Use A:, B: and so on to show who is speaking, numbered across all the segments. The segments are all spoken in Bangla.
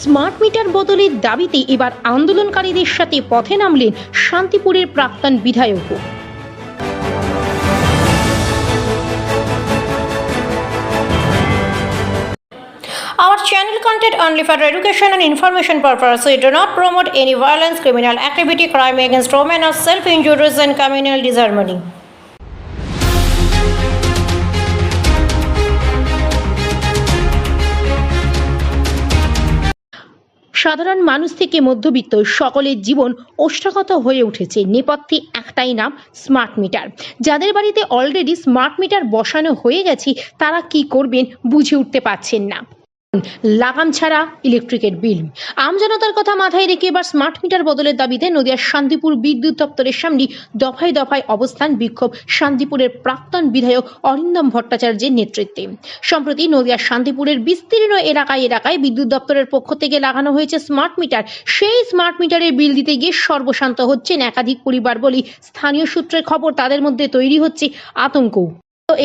A: স্মার্ট মিটার বদলের দাবিতে এবার আন্দোলনকারীদের সাথে পথে নামলেন শান্তিপুরের প্রাক্তন বিধায়কও Our channel content only for education and information purpose. We do not promote any violence, criminal activity, crime against women, or self-injuries and communal disharmony. সাধারণ মানুষ থেকে মধ্যবিত্ত সকলের জীবন ওষ্ঠাগত হয়ে উঠেছে। নেপথ্যে একটাই নাম স্মার্ট মিটার যাদের বাড়িতে অলরেডি স্মার্ট মিটার বসানো হয়ে গেছে, তারা কি করবেন বুঝে উঠতে পারছেন না। লাগাম ছাড়া ইলেকট্রিকের বিল আমজনতার কথা মাথায় রেখে এবার স্মার্ট মিটার বদলের দাবিতে নদিয়ার শান্তিপুর বিদ্যুৎ দপ্তরের সামনে দফায় দফায় অবস্থান বিক্ষোভ শান্তিপুরের প্রাক্তন বিধায়ক অরিন্দম ভট্টাচার্যের নেতৃত্বে। সম্প্রতি নদিয়ার শান্তিপুরের বিস্তীর্ণ এলাকায় এলাকায় বিদ্যুৎ দপ্তরের পক্ষ থেকে লাগানো হয়েছে স্মার্ট মিটার সেই স্মার্ট মিটারের বিল দিতে গিয়ে সর্বশান্ত হচ্ছেন একাধিক পরিবার বলেই স্থানীয় সূত্রের খবর তাদের মধ্যে তৈরি হচ্ছে আতঙ্ক।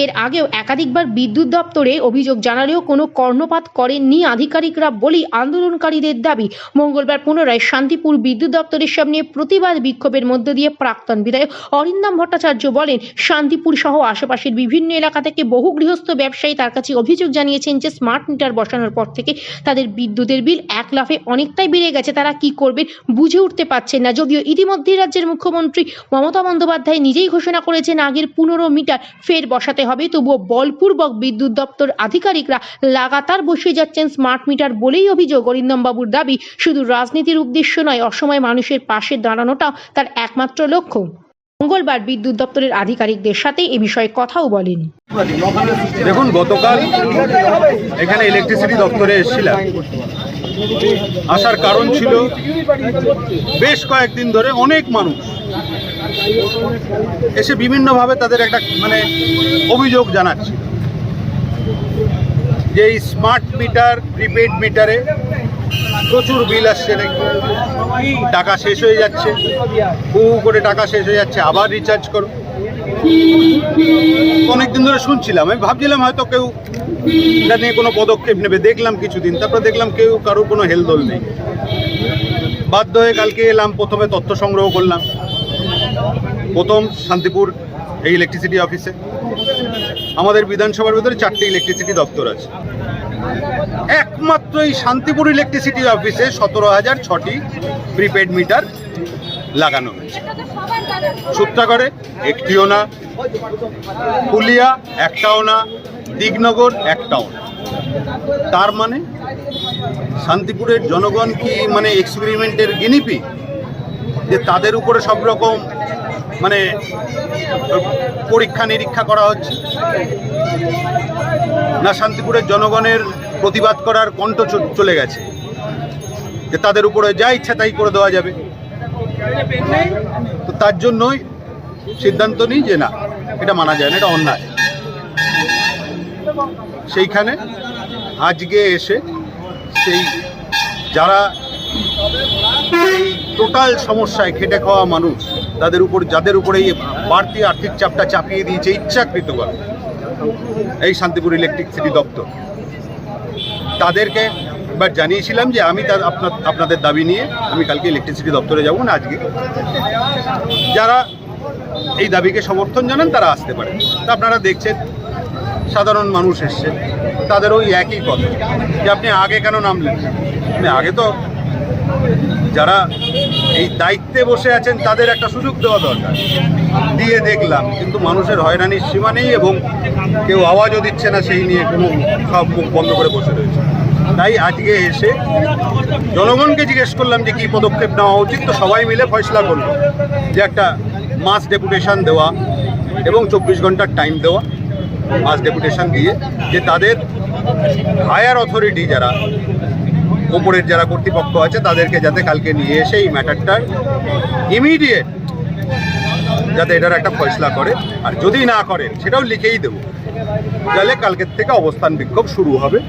A: এর আগেও একাধিকবার বিদ্যুৎ দপ্তরে অভিযোগ জানালেও কোনো কর্ণপাত করেননি আধিকারিকরা বলেই আন্দোলনকারীদের দাবি। মঙ্গলবার পুনরায় শান্তিপুর বিদ্যুৎ দপ্তরের সামনে প্রতিবাদ বিক্ষোভের মধ্য দিয়ে প্রাক্তন বিধায়ক অরিন্দম ভট্টাচার্য বলেন, শান্তিপুর সহ আশেপাশের বিভিন্ন এলাকা থেকে বহু গৃহস্থ ব্যবসায়ী তার কাছে অভিযোগ জানিয়েছেন যে স্মার্ট মিটার বসানোর পর থেকে তাদের বিদ্যুতের বিল এক লাফে অনেকটাই বেড়ে গেছে। তারা কি করবেন বুঝে উঠতে পারছেন না। যদিও ইতিমধ্যেই রাজ্যের মুখ্যমন্ত্রী মমতা বন্দ্যোপাধ্যায় নিজেই ঘোষণা করেছেন আগের পনেরো মিটার ফের বসাতে হবে। তবুও বলপূর্বক বিদ্যুৎ দপ্তর আধিকারিকরা লাগাতার বসিয়ে যাচ্ছেন স্মার্ট মিটার বলেই অভিযোগ। অরিন্দম বাবুর দাবি, শুধু রাজনীতির উদ্দেশ্য নয়, অসময় মানুষের পাশে দাঁড়ানোটাও তার একমাত্র লক্ষ্য। মঙ্গলবার বিদ্যুৎ দপ্তরের আধিকারিকদের সাথে এ বিষয়ে কথাও বলেন।
B: দেখুন, গতকাল এখানে ইলেকট্রিসিটি দপ্তরে এসেছিলাম। আসার কারণ ছিল, বেশ কয়েকদিন ধরে অনেক মানুষ এসে বিভিন্নভাবে তাদের একটা মানে অভিযোগ জানাচ্ছে। যে এই স্মার্ট মিটার প্রিপেড মিটারে প্রচুর বিল আসছে টাকা শেষ হয়ে যাচ্ছে। হু হু করে টাকা শেষ হয়ে যাচ্ছে। আবার রিচার্জ করো অনেকদিন ধরে শুনছিলাম। আমি ভাবছিলাম হয়তো কেউ এটা নিয়ে কোনো পদক্ষেপ নেবে। দেখলাম কিছুদিন। তারপর দেখলাম কেউ কারোর কোনো হেলদোল নেই। বাধ্য হয়ে কালকে এলাম, প্রথমে তথ্য সংগ্রহ করলাম। প্রথম শান্তিপুর এই ইলেকট্রিসিটি অফিসে আমাদের বিধানসভার ভিতরে চারটি ইলেকট্রিসিটি দপ্তর আছে। একমাত্র এই শান্তিপুর ইলেকট্রিসিটি অফিসে সতেরো হাজার ছটি প্রিপেড মিটার লাগানো হয়েছে। সূত্রাগড়ে একটিও না, ফুলিয়া একটাও না, দিগনগর একটাও না। তার মানে শান্তিপুরের জনগণ কি মানে এক্সপেরিমেন্টের গিনিপি যে তাদের উপরে সব রকম মানে পরীক্ষা নিরীক্ষা করা হচ্ছে। না, শান্তিপুরের জনগণের প্রতিবাদ করার কণ্ঠ চলে গেছে। যে তাদের উপরে যা ইচ্ছা তাই করে দেওয়া যাবে। তো তার জন্যই সিদ্ধান্ত নিই যে না, এটা মানা যায় না, এটা অন্যায়। সেইখানে আজকে এসে সেই যারা টোটাল সমস্যায় খেটে খাওয়া মানুষ, তাদের উপর, যাদের উপরে এই বাড়তি আর্থিক চাপটা চাপিয়ে দিয়েছে ইচ্ছাকৃতভাবে, এই শান্তিপুর ইলেকট্রিসিটি দপ্তর। তাদেরকে এবার জানিয়েছিলাম যে আমি তার, আপনার, আপনাদের দাবি নিয়ে আমি কালকে ইলেকট্রিসিটি দপ্তরে যাব না আজকে। যারা এই দাবিকে সমর্থন জানান, তারা আসতে পারে। তা আপনারা দেখছেন, সাধারণ মানুষ এসছে তাদের ওই একই কথা, যে আপনি আগে কেন নামলেন? আগে তো যারা এই দায়িত্বে বসে আছেন, তাদের একটা সুযোগ দেওয়া দরকার। দিয়ে দেখলাম, কিন্তু মানুষের হয়রানির সীমা নেই এবং কেউ আওয়াজও দিচ্ছে না সেই নিয়ে কোনো সব মুখ বন্ধ করে বসে রয়েছে। তাই আজকে এসে জনগণকে জিজ্ঞেস করলাম যে কী পদক্ষেপ নেওয়া উচিত, তো সবাই মিলে ফয়সলা করল যে একটা মাস ডেপুটেশন দেওয়া এবং চব্বিশ ঘণ্টার টাইম দেওয়া মাস ডেপুটেশন দিয়ে যে তাদের হায়ার অথরিটি যারা ওপরের যারা কর্তৃপক্ষ আছে, তাদেরকে যাতে কালকে নিয়ে এসে এই ম্যাটারটার ইমিডিয়েট যাতে এটার একটা ফয়সলা করে। আর যদি না করেন সেটাও লিখেই দেবো। তাহলে কালকের থেকে অবস্থান বিক্ষোভ শুরু হবে।